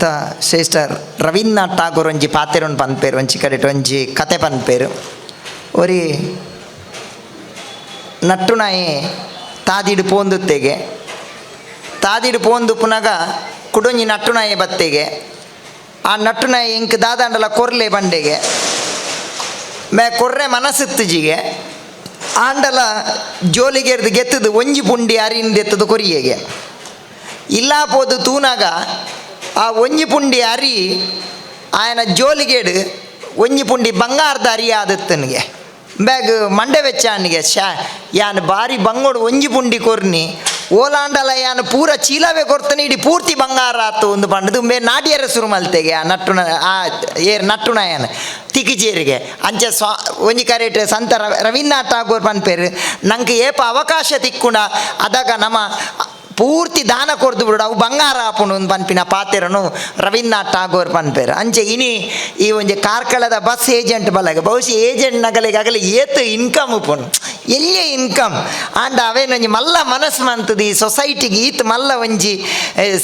ಸಂತ ಶ್ರೇಷ್ಠ ರವೀಂದ್ರನಾಥ್ ಠಾಗೂರ್ ಒಂಜಿ ಪಾತೆರೊಂದು ಪನ್ಪೇರು, ಒಂಜಿ ಕಡೆ ಒಂಜಿ ಕತೆ ಪನ್ಪೇರು. ಒರಿ ನಟ್ಟುನಾಯಿ ತಾದಿಡು ಪೋಂದುತ್ತೆಗೆ. ತಾದಿಡು ಪೋಂದು ಪುನಗ ಕುಡೊಂಜಿ ನಟ್ಟುನಾಯಿ ಬತ್ತೆಗೆ. ಆ ನಟ್ಟುನಾಯಿ ಇಂಕ್ ದಾದಾಂಡಲ ಕೊರ್ಲೆ ಬಂಡೆಗೆ. ಮೇ ಕೊರ್ರೆ ಮನಸ್ಸಿತ್ತಿಜಿಗೆ ಆಂಡಲ ಜೋಲಿಗೆರ್ದು ಗೆತ್ತದು ಒಂಜಿ ಪುಂಡಿ ಅರಿಂದ ಎತ್ತದು ಕೊರಿಯೆಗೆ. ಇಲ್ಲ ಪೋದು ತೂನಾಗ ಆ ಒಂಜಿ ಅರಿ ಆಯನ ಜೋಲಿಗೇಡು ಒಂಜಿ ಪುಂಡಿ ಬಂಗಾರದ ಅರಿ ಆದತ್ತನಿಗೆ. ಬ್ಯಾಗ್ ಮಂಡೆ ವೆಚ್ಚಾನಿಗೆ ಶಾ, ಯಾನ್ ಬಾರಿ ಬಂಗೋಡು ಒಂಜಿ ಪುಂಡಿ ಕೊರ್ನಿ, ಓಲಾಂಡಲ ಯಾನು ಪೂರ ಚೀಲವೇ ಕೊರ್ತನೆ, ಇಡೀ ಪೂರ್ತಿ ಬಂಗಾರ ಆತು ಒಂದು ಬಂಡದು. ಮೇ ನಾಡಿಯರ ಸುರು ಮಲ್ತೆಗೆ ಆ ನಟ್ಟುನ ಆ ಏರ್ ನಟ್ಟುನಾಯನ ತಿಕಿಜೇರಿಗೆ. ಅಂಚೆ ಸ್ವಾ, ಒಂಜಿ ಕರೆಟ್ ಸಂತ ರವ- ರವೀಂದ್ರನಾಥ್ ಠಾಗೂರ್ ಪನ್ಪೇರು, ನಂಗೆ ಏಪ ಅವಕಾಶ ತಿಕ್ಕುಂಡ ಅದಾಗ ನಮ್ಮ ಪೂರ್ತಿ ದಾನ ಕೊಡ್ದು ಬಿಡು. ಅವು ಬಂಗಾರ ಒಂದು ಪನ್ಪಿನ ಪಾತೆರನು ರವೀಂದ್ರನಾಥ್ ಟಾಗೋರ್ ಪನ್ಪೇರು ಅಂಚೆ ಇನಿ ಈ ಒಂಜಿ ಕಾರ್ಕಳದ ಬಸ್ ಏಜೆಂಟ್ ಬಲಗ. ಬಹುಶಃ ಏಜೆಂಟ್ ನಗಲಿಗಾಗಲಿ ಏತು ಇನ್ಕಮ್ ಉಪ್ಪುಂಡು ಎಲ್ಲಿಯೇ ಇನ್ಕಮ್ ಆಂಡ ಅವೇನೊಂಜಿ ಮಲ್ಲ ಮನಸ್ಸು ಮಂತದು ಸೊಸೈಟಿಗೆ ಈತ್ ಮಲ್ಲ ಒಂಜಿ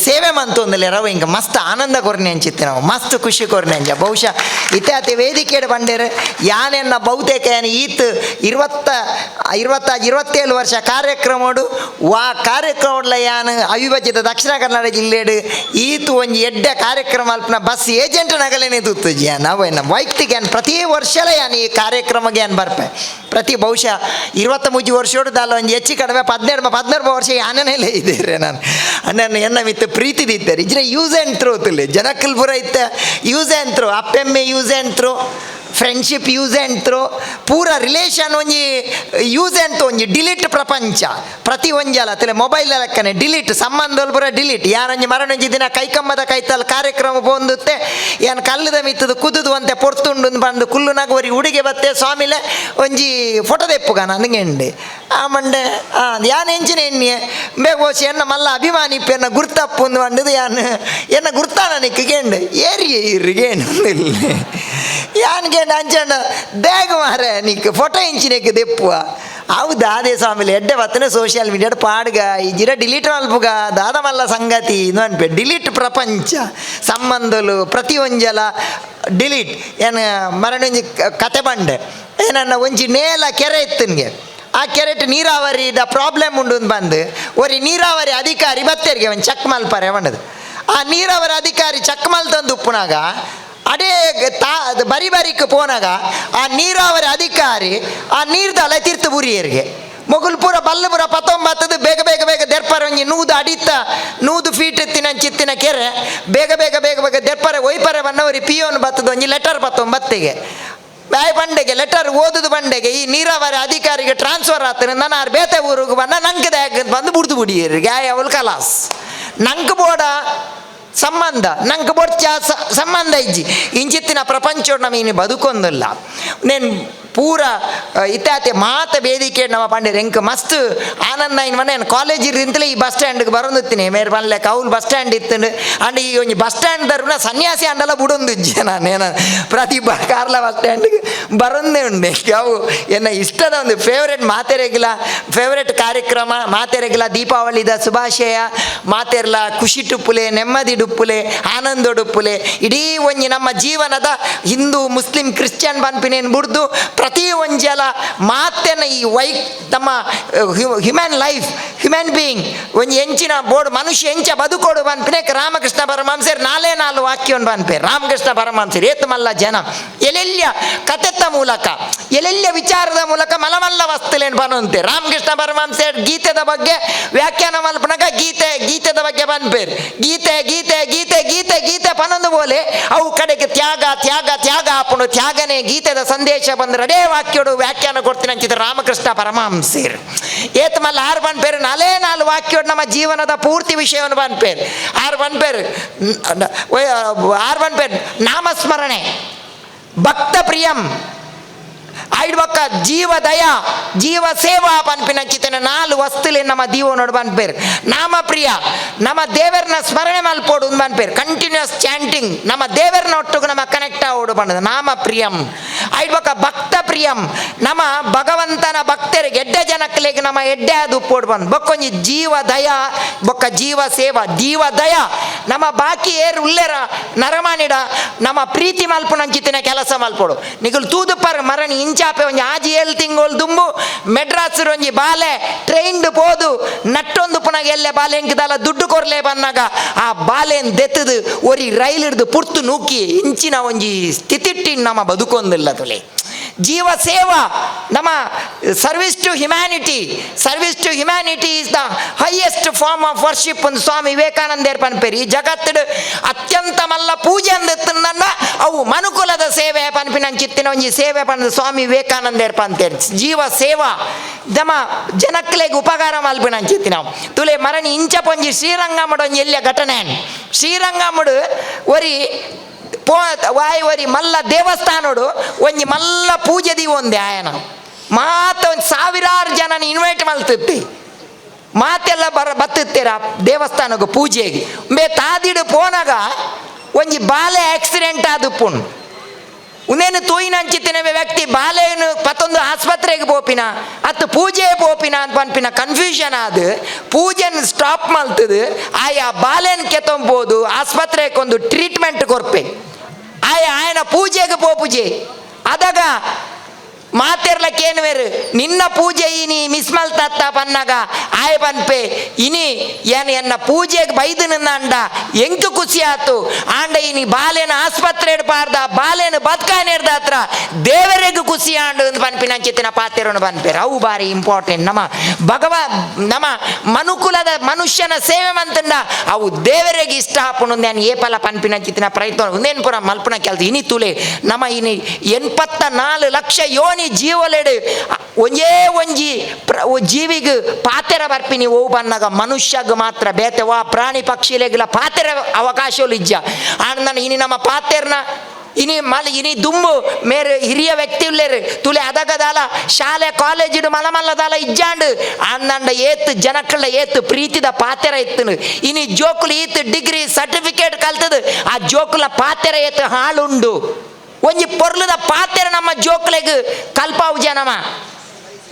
ಸೇವೆ ಮಂತೊಂದಲೆ ರವ ಇಂಕ ಮಸ್ತ್ ಆನಂದ ಕೊರನೆ ಅಂಚಿತ್ತೆ ನಾವು, ಮಸ್ತ್ ಖುಷಿ ಕೊರನೆ ಅಂಜ. ಬಹುಶಃ ಇತ್ಯಾತಿ ವೇದಿಕೆಡ್ ಬಂಡೇರು, ಯಾನೆನ್ನ ಬಹುತೇಕ ಏನು ಈತ್ ಇರುವತ್ತ ಇರುವತ್ತ, ಇರುವತ್ತೇಳು ವರ್ಷ ಕಾರ್ಯಕ್ರಮಡು ವಾ ಕಾರ್ಯಕ್ರಮಡ್ಲ ಯಾನ್ ಅವಿಭಜಿತ ದಕ್ಷಿಣ ಕನ್ನಡ ಜಿಲ್ಲೆಡು ಈತು ಒಂಜಿ ಎಡ್ಡೆ ಕಾರ್ಯಕ್ರಮ ಅಲ್ಪನ ಬಸ್ ಏಜೆಂಟ್ ನಗಲೇನೆ ತುತ್ತು ಜಿ ನಾವು ಏನ ವೈಯಕ್ತಿಕ ಯಾನ್ ಪ್ರತಿ ವರ್ಷಲ ಯಾನ್ ಈ ಕಾರ್ಯಕ್ರಮಕ್ಕೆ ಏನು ಬರ್ಪೆ. ಪ್ರತಿ ಬಹುಶಃ ಇರುವತ್ತ ಮುಜ್ಜಿ ವರ್ಷೋಡು ಹೊಡೆದಲ್ಲ ಒಂದು ಹೆಚ್ಚು ಕಡಿಮೆ ಪದ್ನೆರಡು ಪದ್ನಾರು ವರ್ಷ ಯಾನನೇಲೆ ಇದ್ದೀರಿ ನಾನು. ನನ್ನ ಎನ್ನ ಮಿತ್ತ ಪ್ರೀತಿ ಇದ್ದಾರೆ ಇಜ್ರೆ ಯೂಸ್ ಆ್ಯಂಡ್ ಥ್ರೋ ತುಲೆ ಪೂರ ಇತ್ತ use and throw Appemme use and throw friendship use and throw ಪೂರ ರಿಲೇಷನ್ ಒಂಜಿ ಯೂಸ್ ಆ್ಯಂಡ್ ಒಂಜಿ ಡಿಲೀಟ್ ಪ್ರಪಂಚ ಪ್ರತಿ ಒಂಜಲ ತಲೆ ಮೊಬೈಲ್ ಲೆಕ್ಕನೆ ಡಿಲೀಟ್ ಸಂಬಂಧಲ್ ಪೂರ ಡಿಲೀಟ್ ಯಾರೊಂಜಿ ಮರಣೊಂಜಿ ದಿನ ಕೈಕಂಬದ ಕೈತಲ್ ಕಾರ್ಯಕ್ರಮ ಬಂದುತ್ತೆ ಏನು ಕಲ್ಲದ ಮಿತ್ತದು ಕುದುದು ಅಂತ ಪೊರ್ತುಂಡು ಬಂದು ಕುಲ್ಲು ನಗುವರಿ ಉಡುಗೆ ಬತ್ತೆ ಸ್ವಾಮಿಲೆ ಒಂಜಿ ಫೋಟೋ ತೆಪ್ಪುಗ ನನಗೆ ಎಂಡೆ ಆ ಮಂಡೆ ಯಾನ್ ಎಂಚಿನ ಎಣ್ಣೆ ಬೇಗೋಸಿ ಎನ್ನ ಮಲ್ಲ ಅಭಿಮಾನಿ ಎನ್ನ ಗುರ್ತಪ್ಪುಂದು ಬಂಡದು ಯಾನ್ ಎನ್ನ ಗುರ್ತಾನ ಏರಿ ಏರಿ ಇರ್ರಿಗೇನು ಯಾನ್ಗೆ ಅಂಚಂಡ ದೇಗ ಮಾರೆ ನಿಕ್ ಫೋಟೋ ಇಂಚಿನೆಕ್ ದೆಪ್ಪುವ. ಹೌದಾ ಅದೇ ಸ್ವಾಮಿಲಿ, ಎಡ್ಡೆ ಬತ್ತನೆ ಸೋಷಿಯಲ್ ಮೀಡಿಯಾಡ್ ಪಾಡ್ಗ. ಈ ಜಿರ ಡಿಲೀಟ್ ಅಲ್ಪುಗ ದಾದ ಮಲ್ಲ ಸಂಗತಿ ಇದು ಅನ್ಪೆ ಡಿಲೀಟ್ ಪ್ರಪಂಚ. ಸಂಬಂಧಲು ಪ್ರತಿ ಒಂಜಲ ಡಿಲೀಟ್ ಏನು ಮರಣೊಂಜಿ ಕತೆ ಬಂಡೆ. ಏನನ್ನ ಒಂಜಿ ನೇಲ ಕೆರೆ ಇತ್ತನ್ಗೆ ಆ ಕೆರೆಟ್ ನೀರಾವರಿದ ಪ್ರಾಬ್ಲಮ್ ಉಂಡು ಬಂದು. ಒರಿ ನೀರಾವರಿ ಅಧಿಕಾರಿ ಬತ್ತೆರಿಗೆ ಒಂದು ಚೆಕ್ ಮಲ್ಪಾರೆ ಬಂಡದು ಆ ನೀರಾವರಿ ಅಧಿಕಾರಿ ಚೆಕ್ ಮಲ್ತಂದು ಉಪ್ಪುನಾಗ, ಅಡೇ ತಾ ಅದು ಬರಿ ಬರಿಕ್ ಪೋನಾಗ, ಆ ನೀರಾವರಿ ಅಧಿಕಾರಿ, ಆ ನೀರ್ದಲ ತೀರ್ಥ ಬುರಿಯರಿಗೆ. ಮೊಗುಲ್ ಪೂರ ಬಲ್ಲು ಪೂರ ಪತ್ತೊಂಬತ್ತದು ಬೇಗ ಬೇಗ ಬೇಗ ದೆರ್ಪರಂಗಿ ನೂದು ಅಡಿತ, ನೂದು ಫೀಟ್ ಎತ್ತಿನ ಚಿತ್ತಿನ ಕೆರೆ, ಬೇಗ ಬೇಗ ಬೇಗ ಬೇಗ ದೆರ್ಪರೆ ಒಯ್ಪರೆ ಬನ್ನವರಿ ಪಿಯೋನ್ ಬತ್ತದ ಒಂಜಿ ಲೆಟರ್ ಬತ್ತೊಂಬತ್ತಿಗೆ ಬಾಯ್ ಬಂಡೆಗೆ ಲೆಟರ್ ಓದುದು ಬಂಡೆಗೆ ಈ ನೀರಾವರಿ ಅಧಿಕಾರಿಗೆ ಟ್ರಾನ್ಸ್ಫರ್ ಆತನೆ ನಾನು ಆರು ಬೇತೆ ಊರಿಗೆ ಬಂದ ನಂಗೆ ದಾಗ ಬಂದು ಬುಡ್ದು ಬಿಡಿಯರಿ ಗಾಯ ಅವಲ್ ಕಲಾಸ್ ನಂಗೆ ಬೋಡ ಸಂಬಂಧ, ನಂಗೆ ಬೊಡ್ಚ ಸ- ಸಂಬಂಧ ಇಜ್ಜಿ. ಇಂಚಿತ್ತಿನ ಪ್ರಪಂಚ ನಮೀನು ಬದುಕೊಂದಿಲ್ಲ. ನೇನು ಪೂರ ಇತ್ಯಾತೆ ಮಾತ ವೇದಿಕೆ ನಮ್ಮ ಪಂಡೆ ಎಂಕ್ ಮಸ್ತ್ ಆನಂದ ಇನ್ ಮನೆ. ಕಾಲೇಜ್ ಇರಿಂತಲೇ ಈ ಬಸ್ ಸ್ಟ್ಯಾಂಡ್ಗೆ ಬರೋದಿತ್ತೀನಿ. ಮೇರೆ ಬನ್ಲೆ ಕೌಲ್ ಬಸ್ ಸ್ಟ್ಯಾಂಡ್ ಇತ್ತು ಅಂಡ್ ಈ ಒಂಜಿ ಬಸ್ ಸ್ಟ್ಯಾಂಡ್ ತರುಣ ಸನ್ಯಾಸಿ ಅಂಡಲ್ಲ ಬುಡೊಂದು ಇಜ್ಜೆ ನಾನು. ಏನ ಪ್ರತಿ ಬ ಕಾರ್ಲ ಬಸ್ ಸ್ಟ್ಯಾಂಡ್ಗೆ ಬರೋದೇ ಉಂಡೆ. ಅವು ಎನ್ನ ಇಷ್ಟದ ಒಂದು ಫೇವ್ರೆಟ್ ಮಾತೆರೆಗಿಲ ಫೇವ್ರೆಟ್ ಕಾರ್ಯಕ್ರಮ, ಮಾತೆರೆಗಿಲ ದೀಪಾವಳಿದ ಶುಭಾಶಯ, ಮಾತೆರ್ಲ ಖುಷಿ ಟುಪ್ಪುಲೆ ನೆಮ್ಮದಿ ಡುಪ್ಪುಲೆ ಆನಂದ ಡುಪ್ಪುಲೆ ಇಡೀ ಒಂಜಿ ನಮ್ಮ ಜೀವನದ ಹಿಂದೂ ಮುಸ್ಲಿಂ ಕ್ರಿಶ್ಚಿಯನ್ ಬಂಪಿನೇನು ಬುಡ್ದು ಪ್ರತಿ ಒಂಜಲ ಮಾತೆನ ಈ ವೈ ನಮ್ಮ ಹ್ಯೂಮನ್ ಲೈಫ್ ಹ್ಯೂಮನ್ ಬೀಯಿಂಗ್ ಒಂಜಿ ಎಂಚಿನ ಬೋರ್ಡ್ ಮನುಷ್ಯ ಎಂಚ ಬದುಕೋಡು ಪನ್ಪಿನೇಕ್ ರಾಮಕೃಷ್ಣ ಪರಮಹಂಸರ್ ನಾಲೇ ನಾಲ್ ವಾಕ್ಯವನ್ನು ಬಂಪೆ ರಾಮಕೃಷ್ಣ ಪರಮಹಂಸರ್ ಏತು ಮಲ್ಲ ಜನ. ಎಲೆಲ್ಯ ಕಥೆತ್ತ ಮೂಲಕ, ಎಲೆಲ್ಯ ವಿಚಾರದ ಮೂಲಕ ಮಲಮಲ್ಲ ವಸ್ತುಲೇನು ಬನಂತೆ. ರಾಮಕೃಷ್ಣ ಪರಮಹಂಸರ್ ಗೀತೆದ ಬಗ್ಗೆ ವ್ಯಾಖ್ಯಾನ ಮಲ್ಪನಾಗ ಗೀತೆ, ಗೀತೆದ ಬಗ್ಗೆ ಬಂದ್ಬೇರು ಗೀತೆ ಪನೊಂದು ಬೋಲೆ, ಅವು ಕಡೆಗೆ ತ್ಯಾಗ ತ್ಯಾಗ ತ್ಯಾಗ ಹಾಕೊಂಡು ತ್ಯಾಗನೇ ಗೀತೆದ ಸಂದೇಶ ಬಂದ್ರೆ ಅಡೇ ವಾಕ್ಯೋಡು ವ್ಯಾಖ್ಯಾನ ಕೊಡ್ತೀನಿ ಅಂಚಿದ್ರೆ ರಾಮಕೃಷ್ಣ ಪರಮಹಂಸೀರ್ ಏತ್ ಮಲ್ಲ, ಆರು ಬನ್ಪೇರು ನಾಲೇ ನಾಲ್ಕು ವಾಕ್ಯೋಡು ನಮ್ಮ ಜೀವನದ ಪೂರ್ತಿ ವಿಷಯವನ್ನು ಬನ್ಪೇರು ಆರು ಆರ್ ಆರು ಬನ್ಪೇರು ನಾಮಸ್ಮರಣೆ ಭಕ್ತ ಪ್ರಿಯಂ ಐಡ್ ಬೊಕ್ಕ ಜೀವ ದಯ, ಜೀವ ಸೇವಾ ಪನ್ಪಿನಂಚಿತನ ನಾಲ್ ವಸ್ತುಲೆ ನಮ್ಮ ದೀವನೋಡು ಬನ್ಪೇರ್ ನಾಮ ಪ್ರಿಯ, ನಮ್ಮ ದೇವರನ್ನ ಸ್ಮರಣೆ ಮಲ್ಪೋಡು ಬನ್ಪೇರ್ ಕಂಟಿನ್ಯೂಸ್ ಚಾಂಟಿಂಗ್ ನಮ್ಮ ದೇವರನ್ನ ಒಟ್ಟು ನಮ್ಮ ಕನೆಕ್ಟ್ ಆಗೋಡು ಪಂಡದು ನಾಮ ಪ್ರಿಯಂ ಐಡ್ ಬೊಕ್ಕ ಭಕ್ತ ಪ್ರಿಯಂ, ನಮ್ಮ ಭಗವಂತನ ಭಕ್ತರಿಗೆ, ಎಡ್ಡೆ ಜನಕ್ಕಲೇಗೆ ನಮ್ಮ ಎಡ್ಡೆ ಅದು ಉಪ್ಪೋಡು ಬಂದು. ಬೊಕ್ಕೊಂಜಿ ಜೀವ ದಯ, ಬೊಕ್ಕ ಜೀವ ಸೇವಾ ಜೀವ ದಯ. ನಮ್ಮ ಬಾಕಿ ಏರ್ ಉಲ್ಲೆರ ನರಮಾಣಿಡ ನಮ್ಮ ಪ್ರೀತಿ ಮಲ್ಪುನಂಚಿತ್ತಿನ ಕೆಲಸ ಮಲ್ಪೋಡು. ತೂದು ತೂದುಪ್ಪರ್ ಮರಣಿ ಇಂಚಾಪೆ ಒಂಜಿ ಆಜಿ ಏಳು ತಿಂಗಳು ದುಂಬು ಮೆಡ್ರಾಸ್ ಒಂಜಿ ಬಾಲೆ ಟ್ರೈನ್ಡ್ ಪೋದು, ನಟ್ಟೊಂದು ಪುನಗ ಎಲ್ಲೆ ಬಾಲೆ ಎಂಕಿದಲ್ಲ ದುಡ್ಡು ಕೊರ್ಲೆ ಬಂದಾಗ ಆ ಬಾಲೆನ್ ದೆತ್ತದು, ಒರಿ ರೈಲ್ ಹಿಡ್ದು ಪುರ್ತು ನೂಕಿ, ಇಂಚಿನ ಒಂಜಿ ಸ್ಥಿತಿಟ್ಟಿನ್ ನಮ್ಮ ಬದುಕೊಂದಿಲ್ಲ ತುಲೆ. ಜೀವ ಸೇವ, ನಮ್ಮ service to humanity service to humanity is the highest form of worship ಒಂದು ಸ್ವಾಮಿ ವಿವೇಕಾನಂದ ಪನ್ಪೆರಿ ಈ ಜಗತ್ತಡು ಅತ್ಯಂತ ಮಲ್ಲ ಪೂಜೆ ಅಂದನ್ನ ಅವು ಮನುಕುಲದ ಸೇವೆ ಪನ್ಪಿನಂಚಿತ್ತಿನ ಒಂಜಿ ಸೇವೆ ಪಂದ ಸ್ವಾಮಿ ವಿವೇಕಾನಂದ ಪಂತೇರಿ ಜೀವ ಸೇವಾ, ನಮ್ಮ ಜನಕ್ಲೆಗ್ ಉಪಕಾರ ಮಲ್ಪಿ ನನ್ ಚಿತ್ತಿನ ತುಲೆ ಮರಣಿ ಇಂಚ ಪೊಂಜಿ ಶ್ರೀರಂಗಮ್ಮಡು ಒಂಜಿ ಎಲ್ಲಿಯ ಘಟನೆ. ಶ್ರೀರಂಗಮ್ಮಡು ಒರಿ ಪೋ ವಾಯ್ ಒರಿ ಮಲ್ಲ ದೇವಸ್ಥಾನಡು ಒಂಜಿ ಮಲ್ಲ ಪೂಜೆ ದಿ ಒಂದೆ ಆಯನ. ಮಾತ ಒಂದು ಸಾವಿರಾರು ಜನನ ಇನ್ವೈಟ್ ಮಲ್ತಿತ್ತಿ ಮಾತೆಲ್ಲ ಬರ ಬತ್ತಿತ್ತೀರ ದೇವಸ್ಥಾನಕ್ಕೆ ಪೂಜೆಗೆ. ಮೇ ತಾದಿಡು ಪೋನಾಗ ಒಂಜಿ ಬಾಲೆ ಆಕ್ಸಿಡೆಂಟ್ ಆದುಪ್ಪುಣ್ ಉನೇನು ತೂಯಿನಂಚಿತ್ತಿನ ವ್ಯಕ್ತಿ ಬಾಲೆಯನ್ನು ಪತ್ತೊಂದು ಆಸ್ಪತ್ರೆಗೆ ಪೋಪಿನ ಅತ್ತು ಪೂಜೆ ಪೋಪಿನ ಅಂತ ಪನ್ಪಿನ ಕನ್ಫ್ಯೂಷನ್ ಆದ. ಪೂಜೆನ ಸ್ಟಾಪ್ ಮಲ್ತದು ಆಯಾ ಬಾಲೆನ್ ಕೆತ್ತೊಂಬೋದು ಆಸ್ಪತ್ರೆಗೆ ಒಂದು ಟ್ರೀಟ್ಮೆಂಟ್ ಕೊರ್ಪೆ. ಆಯ ಆಯನ ಪೂಜೆಗೆ ಪೋಪುಜೆ ಅದಾಗ ಬೇರು ನಿನ್ನ ಪೂಜೆ ಇನಿ ಮಿಸ್ಮಲ್ ತತ್ತ ಬನ್ನಗ ಆಯ ಪನ್ಪೆ. ಇನಿ ಏನು ಎನ್ನ ಪೂಜೆಗೆ ಬೈದು ಅಂಡ ಎಂಕು ಖುಷಿ ಆತು. ಆಂಡ ಇನಿ ಬಾಲೇನ ಆಸ್ಪತ್ರೆ ಪಾರ್ದ ಬಾಲೆನ ಬದುಕಾನೇರ್ದ ಹತ್ರ ದೇವರಿಗೂ ಖುಷಿ ಆಂಡು ಪನ್ಪಿನ ಚಿತ್ತಿನ ಪಾತೆರನ್ನು ಪನ್ಪೇರು ಅವು ಬಾರಿ ಇಂಪಾರ್ಟೆಂಟ್ ನಮ್ಮ ಭಗವ, ನಮ್ಮ ಮನುಕುಲದ ಮನುಷ್ಯನ ಸೇವೆ ಮಂತಂಡ, ಅವು ದೇವರಿಗೆ ಇಷ್ಟ ಹಾಕೊಂಡು ನಾನು ಏಪಲ ಪನ್ಪಿನ ಪ್ರಯತ್ನ. ಒಂದೇನು ಪುರ ಮಲ್ಪನ ಕೆಲಸ. ಇನಿ ತುಲೆ, ನಮ್ಮ ಇನಿ ಎನ್ಪತ್ತ ನಾಲ್ ಲಕ್ಷ ಯೋನಿ ಜೀವಲೆಡು, ಒಂಜೇ ಒಂಜಿ ಪ್ರ ಜೀವಿಗ್ ಪಾತೆರ ಬರ್ಪಿನಿ ಓ ಬನ್ನಾಗ ಮನುಷ್ಯಗ್ ಮಾತ್ರ ಬೇತೆವಾ ಪ್ರಾಣಿ ಪಕ್ಷಿಲೆಗ್ಲ ಪಾತೆರ ಅವಕಾಶಗಳು ಇಜ್ಜ. ಆನಂದ ಇನಿ ನಮ್ಮ ಪಾತೆರ್ನ, ಇನಿ ಮಲ್, ಇನಿ ದುಂಬು ಮೇರೆ ಹಿರಿಯ ವ್ಯಕ್ತಿ ಉಳ್ಳೇರು ತುಲೆ ಅದಗದಾಲ ಶಾಲೆ ಕಾಲೇಜಿಡು ಮಲ ಮಲ್ಲದಾಲ ಇಜ್ಜಾಂಡು ಅಂದಂಡ ಏತ್ ಜನಕ್ಕಳ ಏತ್ ಪ್ರೀತಿದ ಪಾತೆರ ಇತ್ತನು. ಇನಿ ಜೋಕುಲು ಈತ್ ಡಿಗ್ರಿ ಸರ್ಟಿಫಿಕೇಟ್ ಕಲ್ತದು, ಆ ಜೋಕುಲ ಪಾತೆರ ಏತ್ ಹಾಳುಂಡು ಒಂಜಿ ಪೊರ್ಲುದ ಪಾತೆರ ನಮ್ಮ ಜೋಕ್ಲೆಗ್ ಕಲ್ಪಾವು ಜನಮ.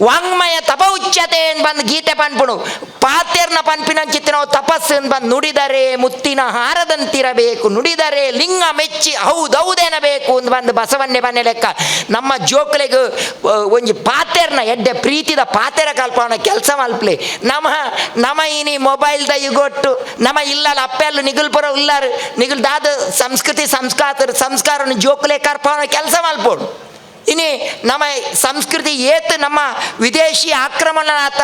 ವಾಂಗ್ಮಯ ತಪ ಉಚ್ಚತೆ ಅಂತ ಬಂದು ಗೀತೆ ಪನ್ಪುಣು ಪಾತೆರ್ನ ಪನ್ಪಿನಂಚಿತ್ತು ನಾವು ತಪಸ್ಸು ಬಂದು ನುಡಿದರೆ ಮುತ್ತಿನ ಹಾರದಂತಿರಬೇಕು. ನುಡಿದರೆ ಲಿಂಗ ಮೆಚ್ಚಿ ಹೌದೌದೇನಬೇಕು ಅಂತ ಬಂದು ಬಸವನ್ನೇ ಬನ್ನೆ ಲೆಕ್ಕ. ನಮ್ಮ ಜೋಕ್ಲೆಗ್ ಒಂಜಿ ಪಾತೆರ್ನ ಎಡ್ಡೆ ಪ್ರೀತಿದ ಪಾತೆರ ಕಲ್ಪನ ಕೆಲಸ ಮಲ್ಪ್ಲೆ. ನಮ್ಮ ನಮ ಇನಿ ಮೊಬೈಲ್ ದ ನಮ ಇಲ್ಲಲ್ಲ ಅಪ್ಪೆಲ್ಲ ನಿಗುಲ್ಪುರ ಉಲ್ಲಾರು ನಿಗುಲ್ ದಾದ ಸಂಸ್ಕೃತಿ ಸಂಸ್ಕಾರ ಸಂಸ್ಕಾರವನ್ನು ಜೋಕ್ಲೆ ಕರ್ಪನ ಕೆಲಸ ಮಲ್ಪೋಡು. ಇನಿ ನಮ್ಮ ಸಂಸ್ಕೃತಿ ಏತ್ ನಮ್ಮ ವಿದೇಶಿ ಆಕ್ರಮಣ ಆತ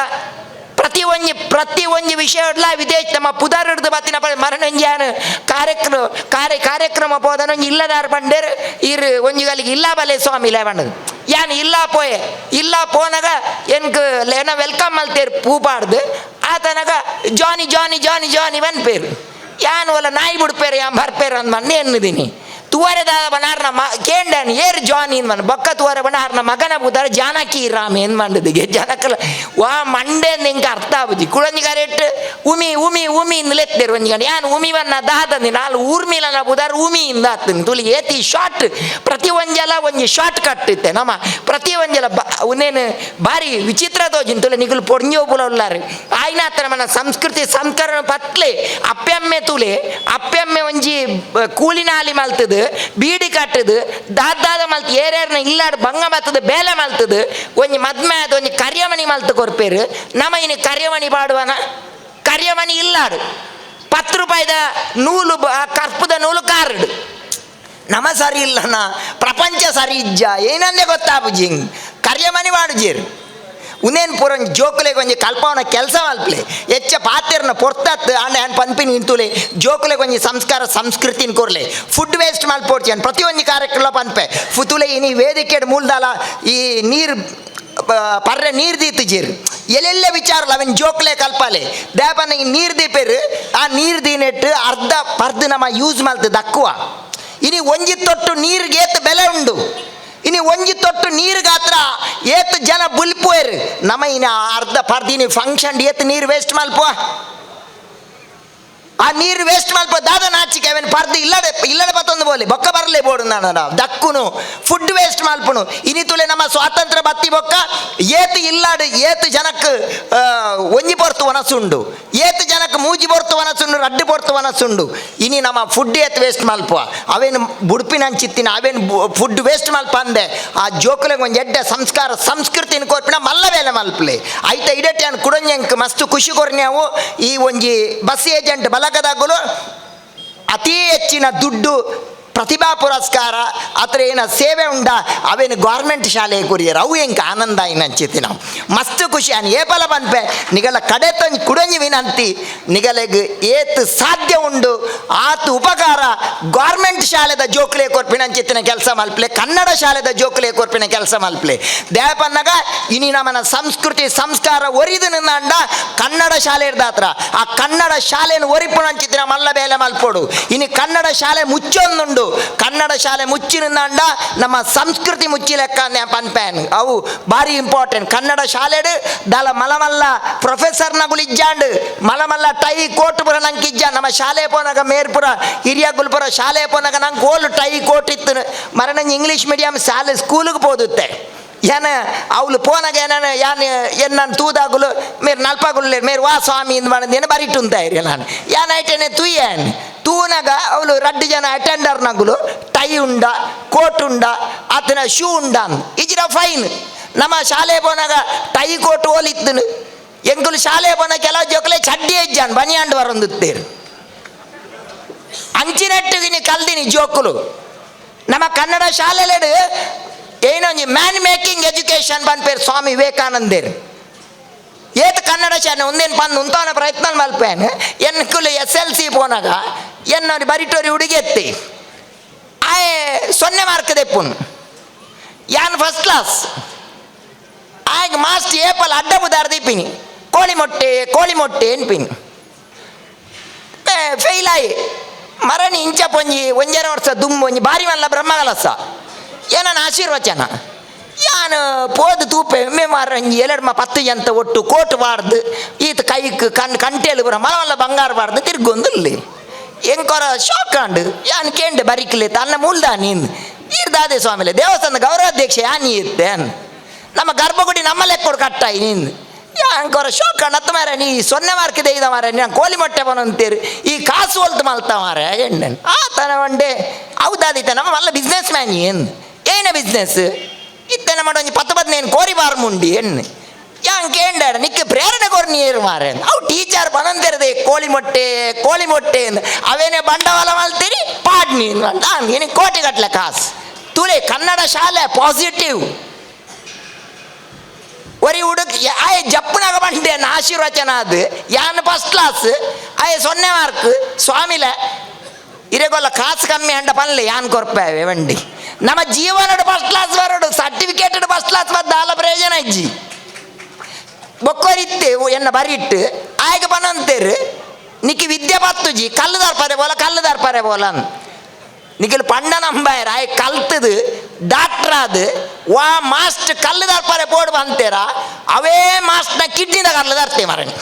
ಪ್ರತಿ ಒಂದು ಪ್ರತಿ ಒಂದು ವಿಷಯಡ್ಲ ವಿದೇಶ ನಮ್ಮ ಪುದಾರ್ ಬತ್ತಿನ ಮರಣಂಜಾನ ಕಾರ್ಯಕ್ರಮ ಕಾರ್ಯ ಕಾರ್ಯಕ್ರಮ ಪೋದನ ಒಂಜಿ ಇಲ್ಲದಾರ ಬಂಡೇರ್ ಇರ್ ಒಂಜಿ ಇಲ್ಲ ಬಲೆ ಸ್ವಾಮಿ ಲೇವಣ್ಣದು ಯಾನ್ ಇಲ್ಲ ಪೋಯೆ, ಇಲ್ಲ ಪೋನಾಗ ಎನ್ಕ್ ಲೇನ ವೆಲ್ಕಮ್ ಮಲ್ತೇರು ಪೂಪಾಡ್ದು. ಆತನಾಗ ಜಾನಿ ಜಾನಿ ಜಾನಿ ಜಾನಿ ಬನ್ಪೇರು ಯಾನ್ ಒಲ್ಲ ನಾಯಿ ಬಿಡ್ಪೇರು, ಯಾನ್ ಬರ್ಪೇರು ಅಂದ್ ಮಣ್ಣೆ ಎನ್ನಿದೀನಿ. ತೂವರೆದಾದ ಬನಾರ್ನ ಮ, ಕೇಂಡನ್, ಏರ್ ಜಾನ್ ಏನ್ಮನ್ ಬೊಕ್ಕ ತೂವರ ಬನಾರ್ನ ಮಗನ ಬುದಾರ ಜಾನಕಿ ರಾಮ್ ಏನ್ ಮಾಡಿದಿಗೆ ಜಾನಕಲ, ವಾ ಮಂಡೆ ನಿಂಗೆ ಅರ್ಥ ಆಗುದಿ. ಕುಳಂಜಿಗಾರೆಟ್ ಉಮಿ ಉಮಿ ಉಮಿ ನಿಲೆತ್ತೇರು ಒಂಜಿಗಾಡ ಯಾನ್ ಉಮಿವನ್ನ ದಾದಂದಿ ನಾಲ್ ಊರ್ಮಿಲನ ಬುದಾರ ಉಮಿಯಿಂದ ಆತನಿ ತುಲಿ ಏತಿ ಶಾರ್ಟ್ ಪ್ರತಿ ಒಂಜಲ ಒಂಜಿ ಶಾರ್ಟ್ ಕಟ್ ಇತ್ತೆ. ನಮ್ಮ ಪ್ರತಿ ಒಂಜಲ ಬ, ಉನೇನು ಭಾರಿ ವಿಚಿತ್ರ ತೋಜಿನ ತುಲೆ ನಿಗುಲು ಪೊಡ್ಂಜೋ ಬುಲ ಉಲ್ಲಾರೆ. ಆಯ್ನ ಆತನ ಮನ ಸಂಸ್ಕೃತಿ ಸಂಸ್ಕರಣ ಪತ್ಲೆ ಅಪ್ಪೆಮ್ಮೆ ತುಲೆ ಅಪ್ಪೆಮ್ಮೆ ಒಂಜಿ ಕೂಲಿನಾಲಿ ಮಲ್ತದೆ. ಬೀಡಿ ಕಟ್ಟದು ದಾದಾದ ಮಲ್ತು ಏರೇರ್ನ ಇಲ್ಲಾಡು ಭಂಗ ಬತ್ತದು ಬೇಲೆ ಮಲ್ತದು. ಒಂಜಿ ಮದ್ಮೆ ಆದ ಒಂಜಿ ಕರಿಯಮಣಿ ಮಲ್ತು ಕೊರ್ಪೇರು. ನಮ ಇನ್ನು ಕರಿಯಮಣಿ ಪಾಡುವನ ಕರಿಯಮಣಿ ಇಲ್ಲಾಡು. ಪತ್ ರೂಪಾಯಿದ ನೂಲು ಕರ್ಪದ ನೂಲು ಕಾರ್ಡ್. ನಮ ಸರಿ ಇಲ್ಲನ? ಪ್ರಪಂಚ ಸರಿ ಇಜ್ಜ. ಏನಂದೇ ಗೊತ್ತಾಪುಜಿಂಗ್ ಕರ್ಯಮನಿ ಮಾಡುಜೇರು ಉನೇನ್ ಪೂರ ಜೋಕುಲೆಗೆ ಒಂಜಿ ಕಲ್ಪವನ ಕೆಲಸ ಮಲ್ಪಲೆ ಹೆಚ್ಚ ಪಾತೆರ್ನ ಪೊರ್ತತ್ ಆಂಡ ಪನ್ಪಿನ ಪನ್ಪಿನಿ ಇಂತುಲೆ ಜೋಕುಲೆಗೆ ಒಂಜಿ ಸಂಸ್ಕಾರ ಸಂಸ್ಕೃತಿನ ಕೊರ್ಲೆ. ಫುಡ್ ವೇಸ್ಟ್ ಮಲ್ಪೋಡ್ಚೇನ್ ಪ್ರತಿ ಒಂಜಿ ಕಾರ್ಯಕ್ರಮ ಪನ್ಪೆ. ಫುತುಲೆ ಇನಿ ವೇದಿಕೆ ಮೂಲದಾಲ ಈ ನೀರು ಪರ್ರೆ ನೀರು ದೀತು ಜೀರು. ಎಲ್ಲೆಲ್ಲ ವಿಚಾರಲ್ಲ ಅವನ್ ಜೋಕ್ಲೆ ಕಲ್ಪಾಲೆ. ದೇಪನ ನೀರು ದೀಪೇರು, ಆ ನೀರು ದೀನೆಟ್ ಅರ್ಧ ಪರ್ದು ನಮ್ಮ ಯೂಸ್ ಮಲ್ತು ದಕ್ಕುವ ಇನಿ ಒಂಜಿ ತೊಟ್ಟು ನೀರಿಗೆ ಬೆಲೆ ಉಂಡು. ಇನಿ ಒಂಜಿ ತೊಟ್ಟು ನೀರು ಗಾತ್ರ, ಏತ್ ಜನ ಬುಲ್ಪುವೇರು. ನಮ ಇನ್ನು ಅರ್ಧ ಪರ್ದಿನಿ ಫಂಕ್ಷನ್ ಏತ್ ನೀರು ವೇಸ್ಟ್ ಮಲ್ಪುವ. ಆ ನೀರು ವೇಸ್ಟ್ ಮಲ್ಪ ದಾದ ನಾಚಿಕೆ, ಅವನ್ ಪರ್ದು ಇಲ್ಲಡೆ ಇಲ್ಲಡೆ ಪತ್ತೊಂದು ಬೋಲಿ. ಬೊಕ್ಕ ಬರಲೇ ಬೋಡು ನಾನು ದಕ್ಕುನು ಫುಡ್ ವೇಸ್ಟ್ ಮಲ್ಪುನು. ಇನಿ ತುಲೆ ನಮ್ಮ ಸ್ವಾತಂತ್ರ್ಯ ಬತ್ತಿ ಬೊಕ್ಕ, ಏತ್ ಇಲ್ಲಾಡು, ಏತ್ ಜನಕ್ಕೆ ಒಂಜಿ ಪೊರ್ತು ವನಸುಂಡು ಏತ್ ಜನಕ್ ಮೂಜಿ ಪೊರ್ತು ವನಸುಂಡು ರಡ್ಡು ಪೊರ್ತು ವನಸುಂಡು ಇನಿ ನಮ್ಮ ಫುಡ್ ಏತ್ ವೇಸ್ಟ್ ಮಲ್ಪುವ. ಅವೇನು ಬುಡ್ಪಿನ ಹಂಚಿತ್ತಿನ ಅವೇನು ಫುಡ್ ವೇಸ್ಟ್ ಮಲ್ಪ ಅಂದೆ. ಆ ಜೋಕುಲೆಗೆ ಒಂದು ಎಡ್ಡೆ ಸಂಸ್ಕಾರ ಸಂಸ್ಕೃತಿನ ಕೋರ್ಪಿನ ಮಲ್ಲ ಬೇಲೆ ಮಲ್ಪಲೆ. ಐತ ಇಡಟ್ಟಿ ಅನ್ ಕುಡಂಜಂಕ್ ಮಸ್ತ್ ಖುಷಿ ಕೊರ್ನೇವು ಈ ಒಂಜಿ ಬಸ್ ಏಜೆಂಟ್ ಬಲಗದಾಗಲು ಅತಿ ಹೆಚ್ಚಿನ ದುಡ್ಡು ಪ್ರತಿಭಾ ಪುರಸ್ಕಾರ ಅತ್ರ ಏನ ಸೇವೆ ಉಂಡ, ಅವೇನು ಗೌರ್ಮೆಂಟ್ ಶಾಲೆಗೆ ಕೊರಿಯರು ಅವು ಹೆಂಗೆ ಆನಂದ ಇನ್ನಂಚಿತಿ ನಾವು. ಮಸ್ತ್ ಖುಷಿ ಅನ್ ಏಪಲ ಬಂದ್ಪೆ, ನಿಗಲ ಕಡೆ ತಂಜ್ ಕುಡಂಜಿ ವಿನಂತಿ, ನಿಗಲೆಗ್ ಏತ್ ಸಾಧ್ಯ ಉಂಡು, ಆತು ಉಪಕಾರ ಗೌರ್ಮೆಂಟ್ ಶಾಲೆದ ಜೋಕ್ಲೆ ಕೊರ್ಪಿನಂಚಿತ್ತಿನ ಕೆಲಸ ಮಲ್ಪ್ಲೆ, ಕನ್ನಡ ಶಾಲೆದ ಜೋಕ್ಲೆ ಕೊರ್ಪಿನ ಕೆಲಸ ಮಲ್ಪ್ಲೆ. ದೇಪನ್ನಗ ಇನಿ ನಮ್ಮನ ಸಂಸ್ಕೃತಿ, ಸಂಸ್ಕಾರ ಒರಿದು ನಿನ್ನಂಡ ಕನ್ನಡ ಶಾಲೆ ಇರ್ದಾತ್ರ. ಆ ಕನ್ನಡ ಶಾಲೆಯನ್ನು ಒರಿಪುಣಂಚಿತ್ತಿನ ಮಲ್ಲ ಬೇಲೆ ಮಲ್ಪೋಡು. ಇನಿ ಕನ್ನಡ ಶಾಲೆ ಮುಚ್ಚೊಂದುಂಡು. ಕನ್ನಡ ಶಾಲೆ ಮುಚ್ಚಿನಿಂದ ನಮ್ಮ ಸಂಸ್ಕೃತಿ ಮುಚ್ಚಿ ಲೆಕ್ಕ ಪನ್ಪೇನ್ ಅವು ಭಾರಿ ಇಂಪಾರ್ಟೆಂಟ್ ಕನ್ನಡ ಶಾಲೆಡ್ ದಲ ಮಲಮಲ್ಲ ಪ್ರೊಫೆಸರ್ ಇಜ್ಜಾಂಡ್ ಮಲಮಲ್ಲ ಟೈ ಕೋಟ್ ಪುರ ನಂಗೆ ಇಜ್ಜ ನಮ್ಮ ಶಾಲೆ ಪೋನಾಗ ಮೇರ್ಪುರ, ಹಿರಿಯ ಗುಲ್ಪುರ ಶಾಲೆ ಪೋನಾಗ ನಂಗೆ ಓಲ್ ಟೈ ಕೋಟ್ ಇತ್ತು. ಮರ ನಂಗೆ ಇಂಗ್ಲೀಷ್ ಮೀಡಿಯಂ ಶಾಲೆ ಸ್ಕೂಲಿಗೆ పోదుತ್ತೆ ಏನ ಅವಳು ಪೋನಾಗ ಏನಾನ ಯಾನ್ ಎನ್ನ ತೂದಾಗುಲು మీరు నల్పగులు మీరు వా స్వామి ఇందు మన నేను బరిటుంటాయి ನಾನು ಯಾನೈಟೇನೆ ತುಯ್ಯಾನ್ ತೂನಗ ಅವಳು ರಡ್ಡು ಜನ ಅಟೆಂಡರ್ ನಗುಲು ಟೈ ಉಂಡ ಕೋಟ್ ಉಂಡ ಆತನ ಶೂ ಉಂಡ ಇಜಿರ ಫೈನ್ ನಮ್ಮ ಶಾಲೆ ಪೋನಾಗ ಟೈ ಕೋಟ್ ಓಲಿತ್ತನು ಎಂಕುಲು ಶಾಲೆ ಪೋನ ಕೆಲವು ಜೋಕಲೆ ಚಡ್ಡಿ ಇಜ್ಜಾನ್ ಬನಿಯಾಂಡ್ ಬರೊಂದುತ್ತೇರು ಅಂಚಿನಟ್ಟಿಗಿನಿ ಕಲ್ದಿನಿ ಜೋಕುಲು ನಮ್ಮ ಕನ್ನಡ ಶಾಲೆಲೆಡು ಏನೊಂಜಿ ಮ್ಯಾನ್ ಮೇಕಿಂಗ್ ಎಜುಕೇಶನ್ ಬಂದ್ಪೇರು ಸ್ವಾಮಿ ವಿವೇಕಾನಂದೇರು. ಏತ್ ಕನ್ನಡ ಶಾಲೆ, ಒಂದೇನು ಬಂದು ಉಂತವನ ಪ್ರಯತ್ನ ಮಲ್ಪೇನು? ಎನ್ಕುಲು ಎಸ್ ಎಲ್ ಸಿ ಪೋನಾಗ ಎನ್ನೋರಿ ಬರಿಟೋರಿ ಹುಡುಗೆತ್ತಿ ಆಯೆ ಸೊನ್ನೆ ಮಾರ್ಕ್ ದೆಪ್ಪುನು. ಯಾನ್ ಫಸ್ಟ್ ಕ್ಲಾಸ್ ಆಯ್ಗ ಮಾಸ್ಟ್ ಏಪಲ್ ಅಡ್ಡ ಮುದಾರ್ ದಿಪ್ಪಿನಿ ಕೋಳಿ ಮೊಟ್ಟೆ ಕೋಳಿ ಮೊಟ್ಟೆ ಎನ್ಪಿನಿ. ಫೇಲ್ ಆಯಿ. ಮರಣಿ ಇಂಚ ಪೊಂಜಿ, ಒಂಜರ ವರ್ಷ ದುಮ್ಮ ಒಂಜಿ ಬಾರಿ ಮಲ್ಲ ಬ್ರಹ್ಮಗಲಸ. ಏನನ ಆಶೀರ್ವಚನ? ಯಾನು ಪೋದು ತೂಪೆ ಮೇ ಮಾರಂಜಿ ಎರಡು ಮ ಪತ್ತು ಜಂತ ಒಟ್ಟು ಕೋಟ್ ಬಾರ್ದು ಈತ ಕೈಕ್ ಕಣ್ ಕಂಟೇಳು ಬರ ಮಲವಲ್ಲ ಬಂಗಾರ ಬಾರ್ದು ತಿರ್ಗೊಂದು ಇಲ್ಲಿ ಎಂಕೊರ ಶಾಕ್ ಆಂಡು ಯಾನ್ ಕೇಂಡೆ ಬರಿಕ್ಲೆ ತನ್ನ ಮೂಲ್ದ ನೀನು. ಇರ್ದಾದೆ ಸ್ವಾಮಿಲೆ, ದೇವಸ್ಥಾನದ ಗೌರವಾಧ್ಯಕ್ಷ ಯಾನಿ ಇತ್ತೆ ನಮ್ಮ ಗರ್ಭಗುಡಿ ನಮ್ಮ ಲೆಕ್ಕೊಡು ಕಟ್ಟಾಯಿ ನೀನು. ಯಾಂಕೊರ ಶೋಕ ನತ್ತ ಮಾರ ನೀ ಸೊನ್ನೆ ಮಾರ್ಕ್ ತೆಗೆದ ಮಾರ ನಾನು ಕೋಲಿ ಮೊಟ್ಟೆ ಬನಂತೀರಿ, ಈ ಕಾಸು ಹೊಲ್ತು ಮಲ್ತ ಮಾರ ಎಣ್ಣೆ ಆತನ ಒಂಡೆ ಹೌದಾದಿತ್ತ ನಮ್ಮ ಮಲ್ಲ ಬಿಸ್ನೆಸ್ ಮ್ಯಾನ್ ಏನು? ಏನ ಬಿಸ್ನೆಸ್ ಇತ್ತನ ಮಾಡ ಒಂಜಿ ಪತ್ತು ಬದ್ನೇನು ಕೋರಿ ಬಾರ್ ಮುಂಡಿ ಎಣ್ಣೆ ಯಾಂಗ್ ಕೇಂಡಾಡ ನಿಕ್ಕೆ ಪ್ರೇರಣೆ ಕೊರ್ ನೀರು ಮಾರೆ ಅವು ಟೀಚರ್ ಬನಂತಿರದೆ ಕೋಳಿ ಮೊಟ್ಟೆ ಕೋಳಿ ಮೊಟ್ಟೆ ಎಂದು ಅವೇನೇ ಬಂಡವಾಳ ಮಲ್ತೀರಿ ಪಾಡ್ ನೀನು ಅಂತ ಏನಿಗೆ ಕೋಟಿ ಗಟ್ಲೆ ಕಾಸು ತುಲೆ ಕನ್ನಡ ಶಾಲೆ ಪಾಸಿಟಿವ್ ಒರಿ ಹುಡುಗ ಆಯ್ ಜಪ್ಪನಾಗ ಬಂಡೆ ಆಶೀರ್ವಚನ ಅದು ಯಾನ್ ಫಸ್ಟ್ ಕ್ಲಾಸ್ ಆಯ್ ಸೊನ್ನೆ ಮಾರ್ಕ್ ಸ್ವಾಮಿಲ ಇರೆಗೊಲ್ಲ ಕಾಸು ಕಮ್ಮಿ ಅಂಡ ಪನ್ಲೆ ಯಾನ್ ಕೊರ್ಪೇವೆ ವಂಡಿ ನಮ್ಮ ಜೀವನಡು ಫಸ್ಟ್ ಕ್ಲಾಸ್ ಬರೋಡು ಸರ್ಟಿಫಿಕೇಟ್ ಫಸ್ಟ್ ಕ್ಲಾಸ್ ಬದ್ದ ಆಲ ಪ್ರಯೋಜನ ಇಜ್ಜಿ. ಬೊಕ್ಕರಿತ್ತೆ ಎನ್ನ ಬರಿಟ್ಟು, ಆಯ್ಕೆ ಬನಂತೇರು ನಿಕ್ಕಿ ವಿದ್ಯೆ ಬತ್ತುಜಿ ಕಲ್ಲು ದರ್ಪರೆ ಬೋಲ, ಕಲ್ಲು ದರ್ಪರೆ ಬೋಲ ಅಂತ ನಿಖಿಲ್ ಪಂಡ ನಂಬಾಯರ ಆಯ್ ಕಲ್ತದು ಡಾಕ್ಟರ್ ಅದು ವಾ ಮಾಸ್ಟ್ ಕಲ್ಲು ದರ್ಪರೆ ಬೋರ್ಡ್ ಬಂತೇರ, ಅವೇ ನ ಕಿಡ್ನಿದ ಕಲ್ಲು ದರ್ತೆ ಮರಣಿ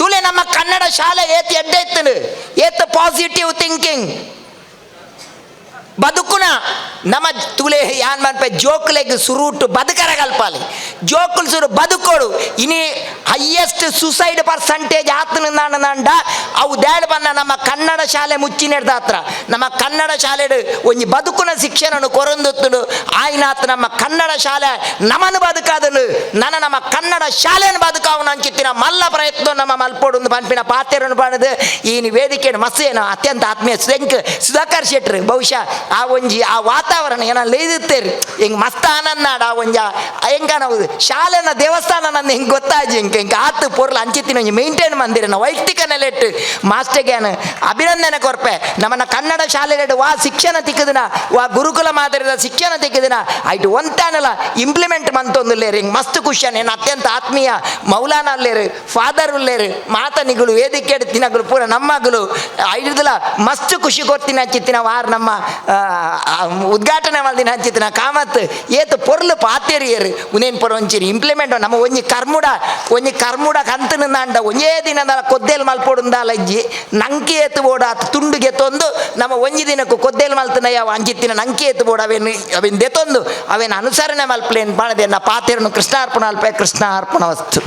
ತುಲೆ ನಮ್ಮ ಕನ್ನಡ ಶಾಲೆ ಏತ್ ಎಡ್ಡೆ ಏತ್ ಪಾಸಿಟಿವ್ ಥಿಂಕಿಂಗ್ ಬದುಕುನ ನಮ್ಮ ತುಲೆ ಯಾನ್ ಮನ್ಪೆ ಜೋಕ್ಲೆಗ್ ಸುರುಟು ಬದುಕರ ಕಲ್ಪಾಲಿ ಜೋಕುಲ್ ಸುರು ಬದುಕೋಡು. ಇನಿ ಹೈಯೆಸ್ಟ್ ಸುಸೈಡ್ ಪರ್ಸಂಟೇಜ್ ಆತನಂಡ ಅವು ದ್ಯಾಡ್ ಬನ್ನ ನಮ್ಮ ಕನ್ನಡ ಶಾಲೆ ಮುಚ್ಚಿನೆಡ್ದ ಹತ್ರ. ನಮ್ಮ ಕನ್ನಡ ಶಾಲೆ ಒಂಜಿ ಬದುಕುನ ಶಿಕ್ಷಣನು ಕೊರೊಂದುತ್ತುಡು. ಆಯ್ನಾತ್ ನಮ್ಮ ಕನ್ನಡ ಶಾಲೆ ನಮನು ಬದುಕಾದನು. ನನ್ನ ನಮ್ಮ ಕನ್ನಡ ಶಾಲೆಯನ್ನು ಬದುಕಾವನು ಅಂಚಿತ್ತಿನ ಮಲ್ಲ ಪ್ರಯತ್ನ ನಮ್ಮ ಮಲ್ಪೋಡು ಒಂದು ಪನ್ಪಿನ ಪಾತ್ರೆಯನ್ನು ಪಡೆದು ಈ ವೇದಿಕೆ ಮಸ್ಸೇನು ಅತ್ಯಂತ ಆತ್ಮೀಯ ಸೆಂಕ್ ಸುಧಾಕರ್ ಶೆಟ್ರು. ಬಹುಶಃ ಆ ಒಂಜಿ ಆ ವಾತಾವರಣ ಏನ ಲೇದಿತ್ತೇರಿ. ಹಿಂಗೆ ಮಸ್ತ್ ಆನಂದ ಆ ಒಂಜ ಹೆಂಗ ನಾವು ಶಾಲೆನ ದೇವಸ್ಥಾನ ನನ್ನ ಹಿಂಗೆ ಗೊತ್ತಾಜಿ ಹಿಂಗೆ ಹಿಂಗೆ ಆತು ಪೊರ್ಲು ಅಂಚಿತ್ತಿನ ಮೇಂಟೈನ್ ಮಂದಿರನ ನೆಲೆಟ್ಟು ಏನು ಅಭಿನಂದನೆ ಕೊರ್ಪೆ. ನಮ್ಮನ್ನ ಕನ್ನಡ ಶಾಲೆಗಳು ವಾ ಶಿಕ್ಷಣ ತಿಕ್ಕದಿನ, ವಾ ಗುರುಕುಲ ಮಾದರಿದ ಶಿಕ್ಷಣ ತಿಕ್ಕದಿನ. ಆಯ್ತು ಒಂತಾನಲ್ಲ ಇಂಪ್ಲಿಮೆಂಟ್ ಮಂತೊಂದುಲ್ಲೇರು, ಹಿಂಗೆ ಮಸ್ತ್ ಖುಷಿಯನ್ ಏನು ಅತ್ಯಂತ ಆತ್ಮೀಯ ಮೌಲಾನ ಅಲ್ಲೇರು ಫಾದರ್ ಉಲ್ಲೇರು, ಮಾತನಿಗಳು ವೇದಿಕೆ ತಿನ್ನಗಳು ಪೂರ ನಮ್ಮಗಳು. ಐದಲ್ಲ ಮಸ್ತ್ ಖುಷಿ ಕೊಡ್ತೀನಿ ಅಂಚಿತ್ತಿನ, ವಾರ ನಮ್ಮ ಉದ್ಘಾಟನೆ ಮಲ್ದಿನ ಅಂಚಿತ್ತಿನ, ಕಾಮತ್, ಏತು ಪೊರ್ಲು ಪಾತೇರಿಯರು ಉನೇನ್ ಪೊರ ಒಂಚೂರು ಇಂಪ್ಲಿಮೆಂಟ್ ನಮ್ಮ ಒಂಜಿ ಕರ್ಮುಡ ಒಂಜಿ ಕರ್ಮುಡ ಕಂತು ಅಂಡ ಒಂಜೇ ದಿನದ ಕೊದ್ದೇಲ್ ಮಲ್ಪೊಡುಂದಾಲ ಇಜ್ಜಿ. ನಂಕಿ ಎತ್ತು ಬೋಡ ತುಂಡುಗೆ ತೊಂದು ನಮ್ಮ ಒಂಜಿ ದಿನಕ್ಕೂ ಕೊದ್ದೇಲ್ ಮಲ್ತನ ಯಾವ ಅಂಜಿತ್ತಿನ ನಂಕಿ ಎತ್ತು ಬೋಡ, ಅವೇನು ಅವೇನು ದೆತ್ತೊಂದು, ಅವೇನು ಅನುಸರಣೆ ಮಲ್ಪಲೇನು ಬಾಳದೆ ನಾ ಕೃಷ್ಣಾರ್ಪಣ ಅಲ್ಪ ಕೃಷ್ಣ ಅರ್ಪಣ ವಸ್ತು